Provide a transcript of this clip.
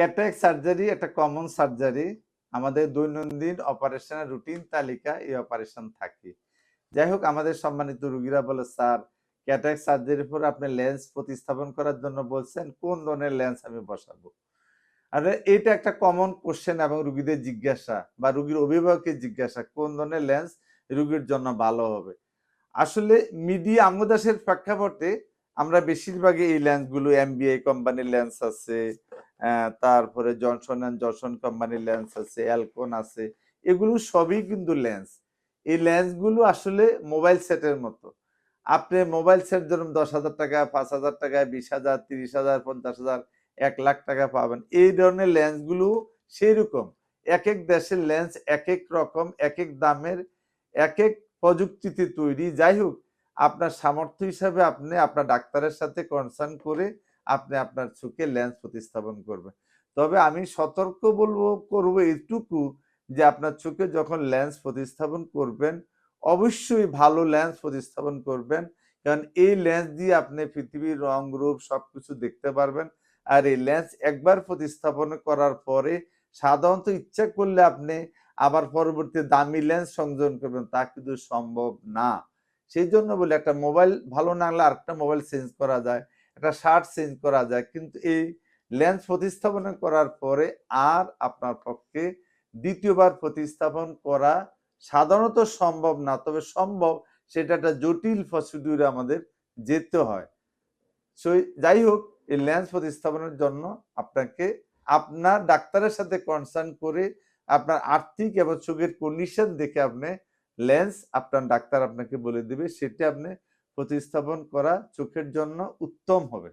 Cataract surgery, একটা common surgery, আমাদের দৈনন্দিন অপারেশনের রুটিন তালিকা এই অপারেশন থাকে। যাই হোক, আমাদের সম্মানিত রুগীরা বলে, স্যার ক্যাটারেক্ট সার্জারির পর আপনি লেন্স প্রতিস্থাপন করার জন্য বলছেন, কোন ধরনের লেন্স আমি বসাবো? আর এটা একটা কমন কোশ্চেন এবং রুগীদের জিজ্ঞাসা বা রুগীর অভিভাবকের জিজ্ঞাসা, কোন ধরনের লেন্স রুগীর জন্য ভালো হবে? আসলে মিডিয়া আমদাসের প্রেক্ষাপটে আমরা বেশিরভাগই এই লেন্সগুলো এমবিআই কোম্পানির লেন্স আছে তারপরে জনসন অ্যান্ড জনসন কোম্পানির লেন্স আছে অ্যালকন আছে, এগুলো সবই কিন্তু লেন্স এই লেন্সগুলো আসলে মোবাইল সেটের মতো। আপনি মোবাইল সেট ধরুন দশ হাজার টাকা পাঁচ হাজার টাকা বিশ হাজার, তিরিশ হাজার, পঞ্চাশ হাজার, এক লাখ টাকা পাবেন। এই ধরনের লেন্সগুলো সেই রকম এক এক দেশের লেন্স এক এক রকম এক এক দামের এক এক প্রযুক্তিতে তৈরি। যাই হোক, আপনার সামর্থ্য হিসাবে আপনি আপনার ডাক্তারের সাথে কনসার্ন করে আপনি আপনার চোখে লেন্স প্রতিস্থাপন করবেন। তবে আমি সতর্ক বলব, করব এটুকু যে আপনার চোখে যখন লেন্স প্রতিস্থাপন করবেন, অবশ্যই ভালো লেন্স প্রতিস্থাপন করবেন। কারণ এই লেন্স দিয়ে আপনি পৃথিবীর রং, রূপ সবকিছু দেখতে পারবেন। আর এই লেন্স একবার প্রতিস্থাপন করার পরে সাধারণত ইচ্ছা করলে আপনি আবার পরবর্তী দামি লেন্স সংযোজন করবেন, তা কিন্তু সম্ভব না। সেই জন্য বলে একটা মোবাইল ভালো না হলে আরেকটা মোবাইল চেঞ্জ করা যায়। একটা শার্ট চেঞ্জ করা যায়। কিন্তু এই লেন্স প্রতিস্থাপন করার পরে আর আপনার পক্ষে দ্বিতীয়বার প্রতিস্থাপন করা সাধারণত সম্ভব না। তবে সম্ভব সেটা একটা জটিল প্রসিডিউরে আমাদের যেতে হয়। সো যাই হোক, এই লেন্স প্রতিস্থাপনের জন্য আপনাকে আপনার ডাক্তারের সাথে কনসার্ন করে আপনার আর্থিক এবং চোখের কন্ডিশন দেখে আপনি লেন্স আপনার ডাক্তার আপনাকে বলে দেবে। সেটা আপনি প্রতিস্থাপন করা চোখের জন্য উত্তম হবে।